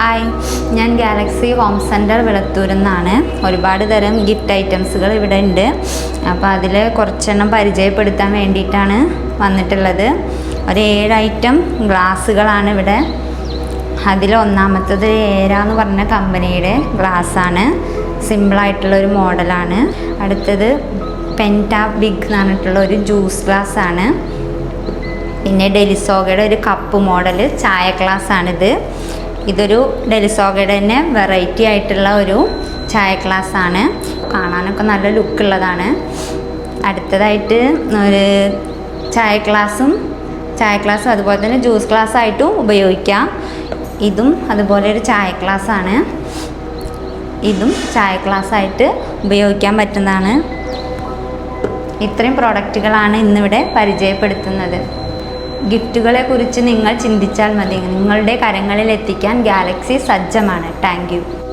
Hi. ഞാൻ Galaxy home centre വിളത്തൂരിൽ നിന്നാണ്. ഒരുപാട് തരം ഗിഫ്റ്റ് ഐറ്റംസുകൾ ഇവിടെ ഉണ്ട്. അപ്പോൾ അതിൽ കുറച്ചെണ്ണം പരിചയപ്പെടുത്താൻ വേണ്ടിയിട്ടാണ് വന്നിട്ടുള്ളത്. ഒരു ഏഴ് ഐറ്റം ഗ്ലാസ്സുകളാണ് ഇവിടെ. അതിൽ ഒന്നാമത്തത് ഏര എന്ന് പറഞ്ഞ കമ്പനിയുടെ ഗ്ലാസ്സാണ്. സിമ്പിളായിട്ടുള്ള ഒരു മോഡലാണ്. അടുത്തത് പെന്റാ ബിഗ് എന്ന് പറഞ്ഞിട്ടുള്ള ഒരു ജ്യൂസ് ഗ്ലാസ് ആണ് പിന്നെ ഡെലിസോഗയുടെ ഒരു കപ്പ് മോഡൽ ചായ ഗ്ലാസ് ആണിത് ഇതൊരു ഡെലിസോഗയുടെ തന്നെ വെറൈറ്റി ആയിട്ടുള്ള ഒരു ചായ ഗ്ലാസ് ആണ്. കാണാനൊക്കെ നല്ല ലുക്ക് ഉള്ളതാണ്. അടുത്തതായിട്ട് ഒരു ചായ ഗ്ലാസും ചായ ഗ്ലാസും അതുപോലെ തന്നെ ജ്യൂസ് ഗ്ലാസ് ആയിട്ടും ഉപയോഗിക്കാം. ഇതും അതുപോലെ ഒരു ചായ ഗ്ലാസ് ആണ്. ഇതും ചായ ഗ്ലാസ് ആയിട്ട് ഉപയോഗിക്കാൻ പറ്റുന്നതാണ്. ഇത്രയും പ്രോഡക്റ്റുകളാണ് ഇന്നിവിടെ പരിചയപ്പെടുത്തുന്നത്. ഗിഫ്റ്റുകളെ കുറിച്ച് നിങ്ങൾ ചിന്തിച്ചാൽ മതി. നിങ്ങളുടെ കരങ്ങളിൽ എത്തിക്കാൻ ഗാലക്സി സജ്ജമാണ്. താങ്ക്